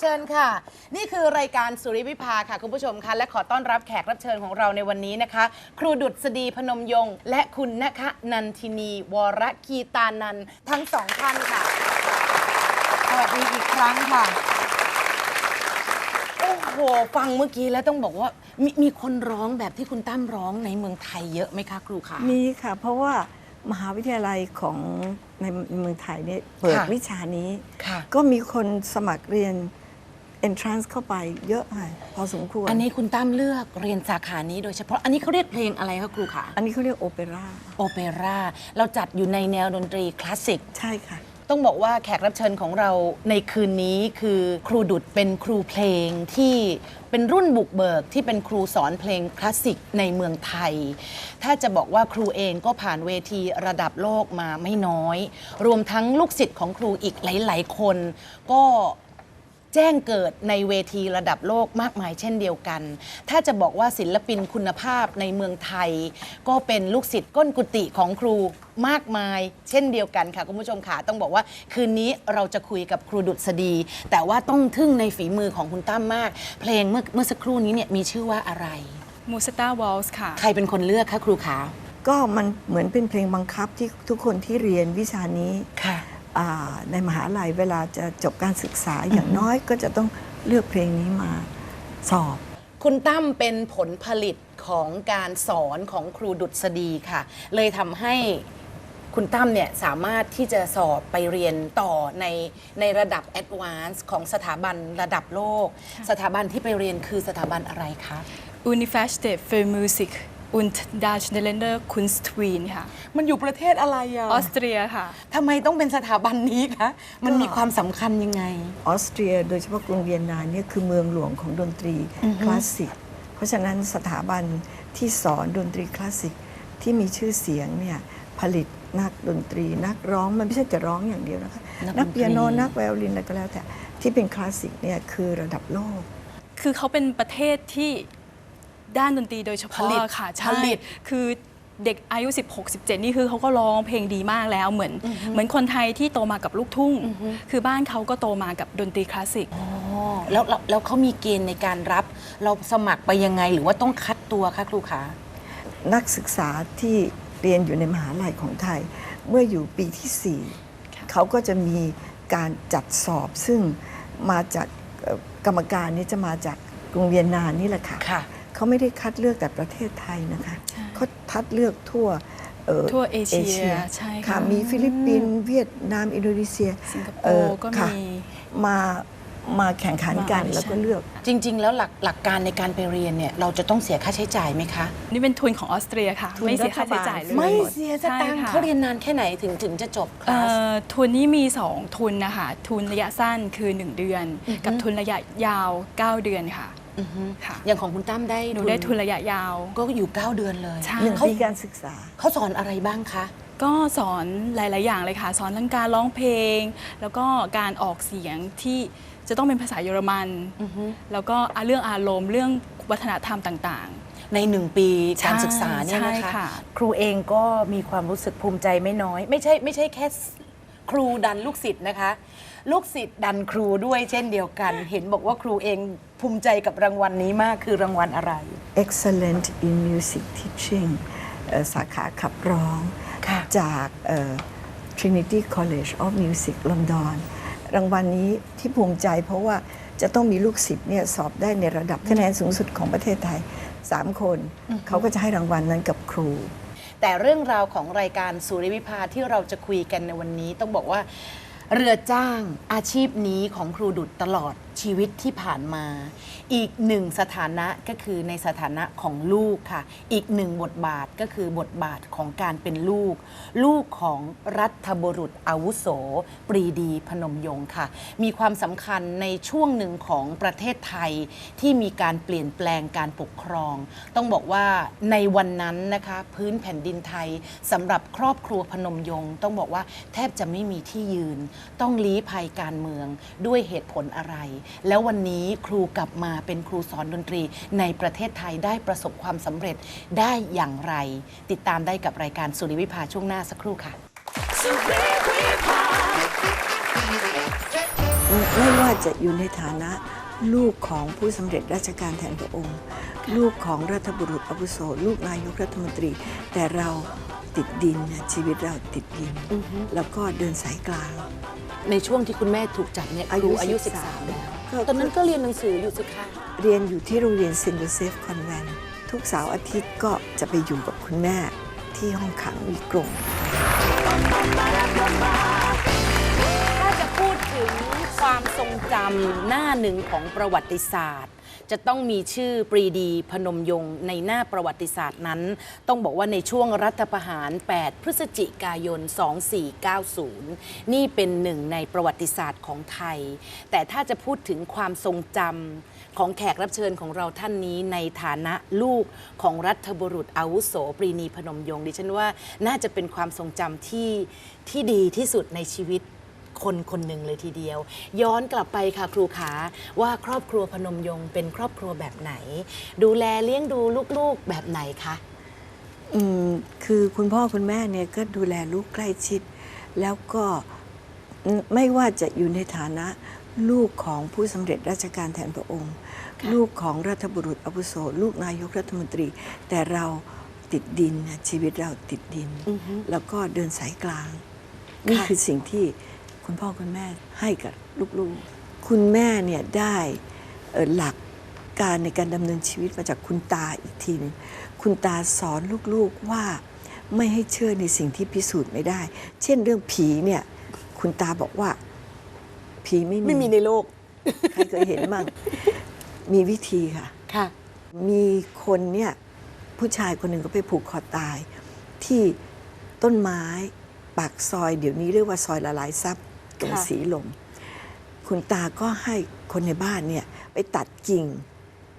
เชิญค่ะ นี่คือรายการสุริวิภาค่ะคุณผู้ชมค่ะและขอต้อนรับแขกรับเชิญของเราในวันนี้นะคะ ครูดุษฎีพนมยงค์และคุณนะคะนันทินีวรกีตานันท์ทั้งสองท่านค่ะสวัสดีอีกครั้งค่ะ โอ้โห ฟังเมื่อกี้แล้วต้องบอกว่า มีมีคนร้องแบบที่คุณตั้มร้องในเมืองไทยเยอะไหมคะครูคะ มีค่ะ เพราะว่ามหาวิทยาลัยของในเมืองไทยเนี่ยเปิดค่ะ วิชานี้ ค่ะ ก็มีคนสมัครเรียน entrance เข้าไปเยอะค่ะพอสมควร อันนี้คุณตั้มเลือกเรียนสาขานี้โดยเฉพาะ อันนี้เขาเรียกเพลงอะไรคะครูคะอันนี้เขาเรียกโอเปร่าโอเปร่าเราจัดอยู่ในแนวดนตรีคลาสสิก ใช่ค่ะ ต้องบอกว่าแขกรับเชิญของเราในคืนนี้คือครูดุดเป็นครูเพลงที่เป็นรุ่นบุกเบิกที่เป็นครูสอนเพลงคลาสสิกในเมืองไทย ถ้าจะบอกว่าครูเองก็ผ่านเวทีระดับโลกมาไม่น้อย รวมทั้งลูกศิษย์ของครูอีกหลาย ๆ คน ก็ แจ้งเกิดในเวทีระดับโลกมากมายเช่นเดียวกัน ถ้าจะบอกว่าศิลปินคุณภาพในเมืองไทย ก็เป็นลูกศิษย์ก้นกุฏิของครูมากมายเช่นเดียวกันค่ะคุณผู้ชมค่ะต้องบอกว่าคืนนี้เราจะคุยกับครูดุษฎี แต่ว่าต้องทึ่งในฝีมือของคุณตั้มมาก เพลงเมื่อเมื่อสักครู่นี้เนี่ยมีชื่อว่าอะไรมูสตาวอลส์ค่ะ ใครเป็นคนเลือกคะครูขา ก็มันเหมือนเป็นเพลงบังคับที่ทุกคนที่เรียนวิชานี้ค่ะอ่า ในมหาลัยเวลาจะจบการศึกษาอย่างน้อยก็จะต้องเลือกเพลงนี้มาสอบ คุณตั้มเป็นผลผลิตของการสอนของครูดุษฎีค่ะ เลยทำให้คุณตั้มเนี่ยสามารถที่จะสอบไปเรียนต่อในในระดับแอดวานซ์ของสถาบันระดับโลก สถาบันที่ไปเรียนคือสถาบันอะไรคะ Universität für Musik und Darstellende Kunst Wien ค่ะ มันอยู่ประเทศอะไรอะออสเตรียค่ะ ทำไมต้องเป็นสถาบันนี้คะ มันมีความสำคัญยังไง ออสเตรียโดยเฉพาะกรุงเวียนนาเนี่ยคือเมืองหลวงของดนตรีคลาสสิก เพราะฉะนั้นสถาบันที่สอนดนตรีคลาสสิกที่มีชื่อเสียงเนี่ยผลิตนักดนตรี นักร้องมันไม่ใช่แต่ร้องอย่างเดียวนะคะนักดนตรีนักเปียโนนักไวโอลินอะไรก็แล้วแต่ที่เป็นคลาสสิกเนี่ยคือระดับโลก คือเขาเป็นประเทศที่ ด้านดนตรีโดยเฉผพาะลิตค่ะผใช่ลิตคือเด็กอายุ 16 17 นี่คือเขาก็ร้องเพลงดีมากแล้วเหมือน เหมือนคนไทยที่โตมากับลูกทุ่ง คือบ้านเขาก็โตมากับดนตรีคลาสสิกอ๋อแล้วแล้วแล้วเขามีเกณฑ์ในการรับ เราสมัครไปยังไงหรือว่าต้องคัดตัวคะครูคะนักศึกษาที่เรียนอยู่ในมหาลัยของไทย เมื่ออยู่ปีที่ค่ะ4เขาก็จะมีการจัดสอบซึ่งมาจากเอ่อกรรมการนี่จะมาจากกรุงเวียนนานี่แหละค่ะค่ะ เขาไม่ได้คัดเลือกแต่ประเทศไทยนะคะใช่เขาคัดเลือกทั่วเอ่อทั่วเอเชียใช่ค่ะมีฟิลิปปินส์เวียดนาม อินโดนีเซีย สิงคโปเอ่อร์ก็ค่ะมีมามาแข่งขันกันมาแล้วก็ใช่เลือก จริง ๆ แล้วหลักหลักการในการไปเรียนเนี่ยเราจะต้องเสียค่าใช้จ่ายไหมคะ นี่เป็นทุนของออสเตรียค่ะทุนไม่เสียค่าใช้จ่ายเลยไม่เสียสตังค์ใช่ค่ะเขาเรียนนานแค่ไหนถึงถึงจะจบคเอ่ลาสอทุนนี้มี 2 ทุนนะคะทุนระยะสั้นคือ 1 เดือน กับทุนระยะยาว 9 เดือนค่ะ อือฮึค่ะ อย่างของคุณตั้มได้หนูได้ทุนระยะยาว ก็อยู่ 9 เดือนเลยใช่ หนึ่งเขาปีการศึกษา เขาสอนอะไรบ้างคะ ก็สอนหลาย ๆ อย่างเลยค่ะ สอนเรื่องการร้องเพลง แล้วก็การออกเสียงที่จะต้องเป็นภาษาเยอรมัน อือฮึแล้วก็เรื่องอารมณ์เรื่องวัฒนธรรมต่าง ในหนึ่งปีการใช่ศึกษาเนี่ยใช่นะคะ ค่ะ ครูเองก็มีความรู้สึกภูมิใจไม่น้อย ไม่ใช่ไม่ใช่แค่ครูดันลูกศิษย์นะคะ ลูกศิษย์ดันครูด้วยเช่นเดียวกัน เห็นบอกว่าครูเองภูมิใจกับรางวัลนี้มากคือรางวัลอะไร excellent in music teaching เอ่อสาขาขับร้อง ค่ะ จากเอ่อ Trinity College of Music London รางวัลนี้ที่ภูมิใจเพราะว่าจะต้องมีลูกศิษย์เนี่ยสอบได้ในระดับคะแนนสูงสุดของประเทศไทย 3 คน เขาก็จะให้รางวัลนั้นกับครู แต่เรื่องราวของรายการสุริวิภาที่เราจะคุยกันในวันนี้ต้องบอกว่า เรือจ้างอาชีพนี้ของครูดุดตลอด ชีวิตที่ผ่านมา อีกหนึ่งสถานะก็คือในสถานะของลูกค่ะ อีกหนึ่งบทบาทก็คือบทบาทของการเป็นลูก ลูกของรัฐบุรุษอาวุโส ปรีดีพนมยงค์ค่ะ มีความสำคัญในช่วงหนึ่งของประเทศไทยที่มีการเปลี่ยนแปลงการปกครอง ต้องบอกว่าในวันนั้นนะคะพื้นแผ่นดินไทยสำหรับครอบครัวพนมยงค์ต้องบอกว่าแทบจะไม่มีที่ยืน ต้องลี้ภัยการเมืองด้วยเหตุผลอะไรแล้ววันนี้ครูกลับมาเป็นครูสอนดนตรีในประเทศไทยได้ประสบความสำเร็จได้อย่างไร ติดตามได้กับรายการสุริวิภาช่วงหน้าสักครู่ค่ะ ไม่ว่าจะอยู่ในฐานะลูกของผู้สำเร็จราชการแทนพระองค์ ลูกของรัฐบุรุษอาวุโสลูกนายกรัฐมนตรี แต่เราติดดินเนี่ยชีวิตเราติดดินอือฮึแล้วก็เดินสายกลาง ในช่วงที่คุณแม่ถูกจับเนี่ยอาคยุรูอายุ 13 13แล้วก็ ตอนนั้นก็เรียนหนังสืออยู่สิคะเรียนอยู่ที่โรงเรียนเซนต์โยเซฟคอนแวนต์ทุกเสาร์อาทิตย์ก็จะไปอยู่กับคุณแม่ที่ห้องขังมีกรงถ้าจะพูดถึงความทรงจำหน้าหนึ่งของประวัติศาสตร์ จะต้องมีชื่อปรีดีพนมยงค์ในหน้าประวัติศาสตร์นั้น ต้องบอกว่าในช่วงรัฐประหาร 8 พฤศจิกายน 2490 นี่เป็นหนึ่งในประวัติศาสตร์ของไทย แต่ถ้าจะพูดถึงความทรงจำของแขกรับเชิญของเราท่านนี้ในฐานะลูกของรัฐบุรุษอาวุโสปรีนีพนมยงค์ดิฉันว่าน่าจะเป็นความทรงจำที่ที่ดีที่สุดในชีวิต คนคนหนึ่งเลยทีเดียว ย้อนกลับไปค่ะครูขาว่าครอบครัวพนมยงค์เป็นครอบครัวแบบไหน ดูแลเลี้ยงดูลูกๆแบบไหนคะอืมคือคุณพ่อคุณแม่เนี่ยก็ดูแลลูกใกล้ชิด แล้วก็ไม่ว่าจะอยู่ในฐานะลูกของผู้สำเร็จราชการแทนพระองค์ ลูกของรัฐบุรุษอาวุโสลูกนายกรัฐมนตรี แต่เราติดดินนะชีวิตเราติดดินอือฮึแล้วก็เดินสายกลาง นี่ค่ะคือสิ่งที่ คุณพ่อคุณแม่ให้กับลูกๆ คุณแม่เนี่ยได้เอ่อหลักการในการดำเนินชีวิตมาจากคุณตาอีกทีหนึงคุณตาสอนลูกๆว่าไม่ให้เชื่อในสิ่งที่พิสูจน์ไม่ได้ เช่นเรื่องผีเนี่ยคุณตาบอกว่า ผีไม่มีไม่มีในโลก ใครเคยเห็นมั่ง มีวิธีค่ะค่ะ มีคนเนี่ยผู้ชายคนหนึ่งก็ไปผูกคอตาย ที่ต้นไม้ปากซอยเดี๋ยวนี้เรียกว่าซอยละลายซับ ตรงค่ะสีลม คุณตาก็ให้คนในบ้านเนี่ยไปตัดกิ่ง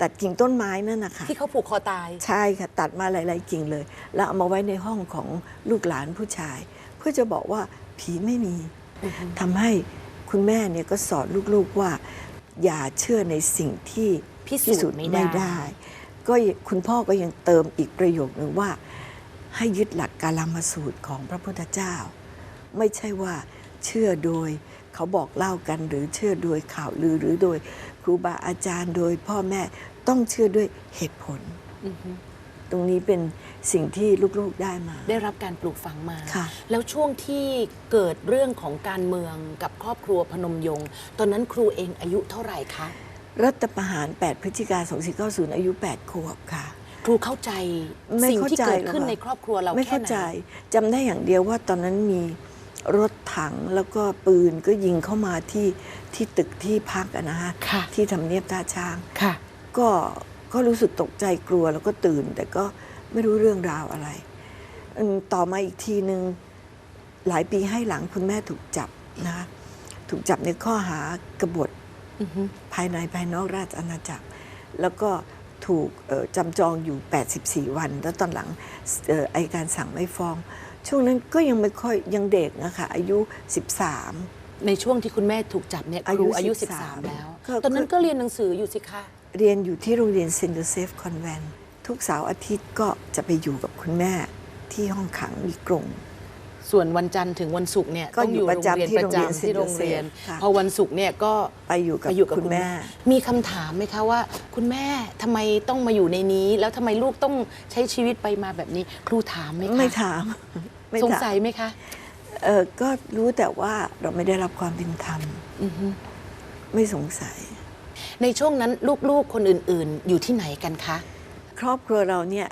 ตัดกิ่งต้นไม้นั่นนะคะที่เขาผูกคอตาย ใช่ค่ะ ตัดมาหลาย ๆ กิ่งเลย แล้วเอามาไว้ในห้องของลูกหลานผู้ชาย เพื่อจะบอกว่าผีไม่มีทำให้คุณแม่เนี่ยก็สอนลูก ๆ ว่า อย่าเชื่อในสิ่งที่พิสูจน์ไม่ได้ก็ยังคุณพ่อก็ยังเติมอีกประโยคหนึ่งว่า ให้ยึดหลักการลามสูตรของพระพุทธเจ้า ไม่ใช่ว่า เชื่อโดย เขาบอกเล่ากันหรือเชื่อโดยข่าวลือหรือโดยครูบาอาจารย์โดยพ่อแม่ต้องเชื่อด้วยเหตุผลอือฮึตรงนี้เป็นสิ่งที่ลูกๆได้มา ได้รับการปลูกฝังมาค่ะแล้วช่วงที่เกิดเรื่องของการเมืองกับครอบครัวพนมยงค์ตอนนั้นครูเองอายุเท่าไหร่คะ รัฐประหาร 8 พฤศจิกายน2490 อายุ 8 ขวบค่ะ ครูเข้าใจไม่สิ่งเข้าที่ใจเกิดหรอกขึ้นค่ะในครอบครัวเราไม่แค่เข้าไหนใจจำได้อย่างเดียวว่าตอนนั้นมี รถถังแล้วก็ปืนก็ยิงเข้ามาที่ที่ตึกที่พักอะนะฮะค่ะที่ทำเนียบท่าช้างค่ะก็ก็รู้สึกตกใจกลัวแล้วก็ตื่น แต่ก็ไม่รู้เรื่องราวอะไรอืมต่อมาอีกทีหนึ่งหลายปีให้หลังคุณแม่ถูกจับนะคะถูกจับในข้อหากบฏอือฮึภายในภายนอกราชอาณาจักร แล้วก็ถูกเอ่อจำจองอยู่ 84 วัน แล้วตอนหลังเอ่ออัยการสั่งไม่ฟ้อง ช่วงนั้นก็ยังไม่ค่อยยังเด็กนะคะอายุ 13 ในช่วงที่คุณแม่ถูกจับเนี่ยอาคยุรูอายุ 13 13แล้ว ก็ตอนนั้นก็เรียนหนังสืออยู่สิคะ เรียนอยู่ที่โรงเรียนเซนต์โยเซฟคอนแวนต์ทุกเสาร์อาทิตย์ก็จะไปอยู่กับคุณแม่ที่ห้องขังมีกรง ส่วนวันจันทร์ถึงวันศุกร์เนี่ยก็ต้องอยู่อยู่โรงเรียนประจำที่ประจำที่โรโรงงเรีเรียยนนค่ะ พอวันศุกร์เนี่ยก็ไปอยู่กับไปอยู่กับคุคุณณแม่แม่ มีคำถามไหมคะว่า คุณแม่ทำไมต้องมาอยู่ในนี้ แล้วทำไมลูกต้องใช้ชีวิตไปมาแบบนี้ ครูถามไหมคะไม่ถามไม่สงถามสัยไหมคะเออก็รู้แต่ว่าเราไม่ได้รับความเป็นธรรม อือฮึไม่สงสัย ในช่วงนั้นลูกๆคนอื่นๆ อยู่ที่ไหนกันคะ ครอบครัวเราเนี่ย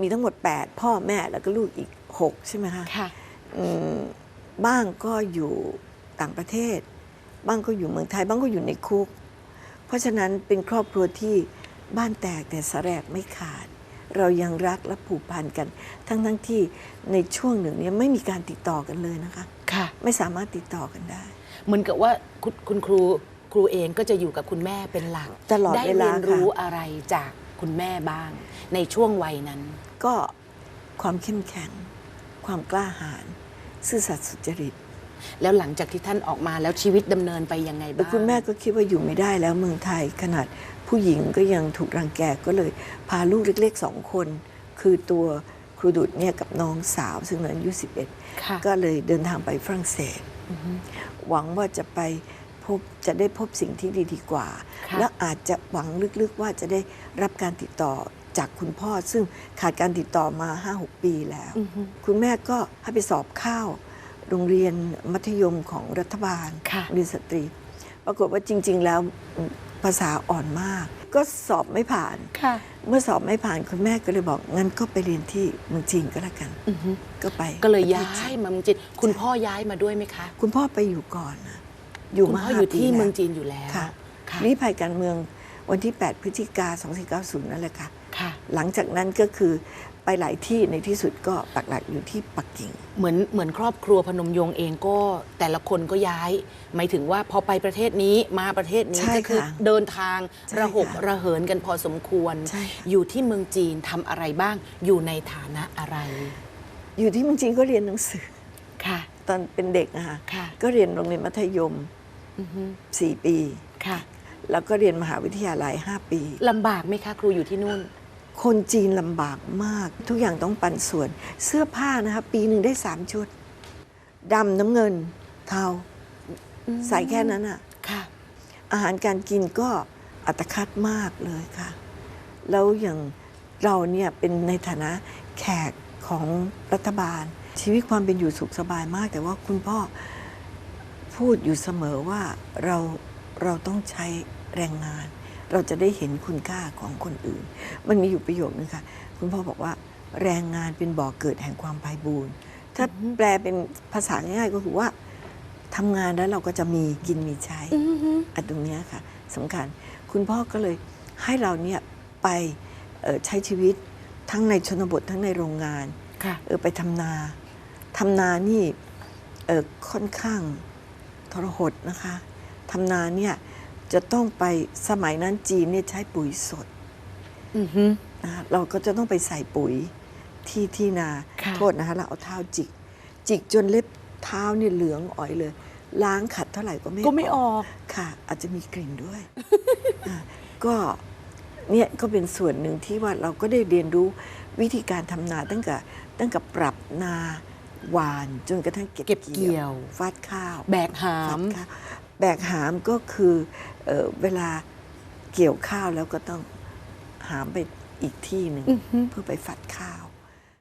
มีทั้งหมด 8 พ่อแม่แล้วก็ลูกอีก 6 ใช่ไหมคะ ค่ะอืม บ้างก็อยู่ต่างประเทศ บ้างก็อยู่เมืองไทย บ้างก็อยู่ในคุก เพราะฉะนั้นเป็นครอบครัวที่บ้านแตกแต่สแสรกไม่ขาด เรายังรักและผูกพันกัน ทั้งทั้งๆที่ในช่วงหนึ่งเนี้ไม่มีการติดต่อกันเลยนะคะ ค่ะ ไม่สามารถติดต่อกันได้ เหมือนกับว่าคุณคุณครูครูเองก็จะอยู่กับคุณแม่เป็นหลักตลอดได้เวลาเรียนรู้ค่ะอะไรจากคุณแม่บ้าง ในช่วงวัยนั้น ก็ความเข้มแข็ง ความกล้าหาญซื่อสัตย์สุจริต แล้วหลังจากที่ท่านออกมาแล้วชีวิตดำเนินไปยังไงแต่บ้างคุณแม่ก็คิดว่าอยู่ไม่ได้แล้วเมืองไทยขนาดผู้หญิงก็ยังถูกรังแกก็เลย พาลูกเล็กๆสองคน คือตัวครูดุดเนี่ยกับน้องสาว ซึ่งอายุค่ะ11 ก็เลยเดินทางไปฝรั่งเศสหวังว่าจะไปพบจะได้พบสิ่งที่ดีดีกว่า ค่ะ แล้วอาจจะหวังลึกๆว่าจะได้รับการติดต่อ จากคุณพ่อซึ่งขาดการติดต่อมา 5-6 ปีแล้วอือฮึคุณแม่ก็ให้ไปสอบเข้าโรงเรียนมัธยมของรัฐบาลค่ะโรงเรียนสตรี ปรากฏว่าจริง ๆ แล้วภาษาอ่อนมาก ก็สอบไม่ผ่านค่ะเมื่อสอบไม่ผ่านคุณแม่ก็เลยบอกงั้นก็ไปเรียนที่เมืองจีนก็แล้วกันอือฮึก็ไปก็เลยประทศย้าจียนมาเมืองจีนคุณพ่อย้ายมาด้วยไหมคะ คุณพ่อไปอยู่ก่อนนะอยู่คุณมาพ่อห้าอยู่ปีที่แล้วเมืองจีนอยู่แล้วค่ะค่ะรีภัยการเมืองวันที่ 8 พฤศจิกา 2490 นั่นแหละค่ะค่ะ หลังจากนั้นก็คือไปหลายที่ในที่สุดก็ปักหลักอยู่ที่ปักกิ่ง เหมือนเหมือนครอบครัวพนมยงค์เองก็แต่ละคนก็ย้าย หมายถึงว่าพอไปประเทศนี้มาประเทศนี้ใช่ก็คือค่ะเดินทางใช่ระหกค่ะระเหินกันพอสมควร ใช่ค่ะ อยู่ที่เมืองจีนทำอะไรบ้างอยู่ในฐานะอะไรอยู่ที่เมืองจีนก็เรียนหนังสือ ค่ะ ตอนเป็นเด็กนะคะค่ะ ก็เรียนโรงเรียนมัธยม อือฮึ4 ปี ค่ะแล้วก็เรียนมหาวิทยาลัย 5 ปี ลำบากไหมคะครูอยู่ที่นู่น คนจีนลำบากมาก ทุกอย่างต้องปันส่วน เสื้อผ้านะคะปีหนึ่งได้สามชุดดำน้ำเงินเทาใส่แค่นั้นอะค่ะ อาหารการกินก็อัตคัดมากเลยค่ะ แล้วอย่างเราเนี่ยเป็นในฐานะแขกของรัฐบาล ชีวิตความเป็นอยู่สุขสบายมาก แต่ว่าคุณพ่อพูดอยู่เสมอว่าเราเราต้องใช้แรงงาน เราจะได้เห็นคุณค่าของคนอื่น มันมีอยู่ประโยคนึงค่ะ คุณพ่อบอกว่าแรงงานเป็นบ่อเกิดแห่งความไพบูรณ์ถ้าแปลเป็นภาษาง่ายๆก็คือว่าทำงานแล้วเราก็จะมีกินมีใช้อันตรงเนี้ยค่ะสำคัญคุณพ่อก็เลยให้เราเนี่ยไปเอ่อใช้ชีวิตทั้งในชนบททั้งในโรงงานค่ะเออไปทำนาทำนานี่เออค่อนข้างทรหดนะคะทำนาเนี่ย จะต้องไปสมัยนั้นจีนเนี่ยใช้ปุ๋ยสดอือฮึนะคะเราก็จะต้องไปใส่ปุ๋ยที่ที่นาค่ะโทษนะคะเราเอาเท้าจิก จิกจนเล็บเท้าเนี่ยเหลืองอ๋อยเลย ล้างขัดเท่าไหร่ก็ไม่ก็ไม่ออกค่ะ อาจจะมีกลิ่นด้วยอะก็เนี่ยก็เป็นส่วนหนึ่งที่ว่าเราก็ได้เรียนรู้วิธีการทำนาตั้งแต่ตั้งแต่ปรับนาหวานจนกระทั่งเก็บเก็บเกี่ยว ฟาดข้าว แบกหาฟาดมข้าว แบกหามก็คือเอ่อเวลาเกี่ยวข้าวแล้วก็ต้องหามไปอีกที่หนึ่งอือฮึเพื่อไปฝัดข้าว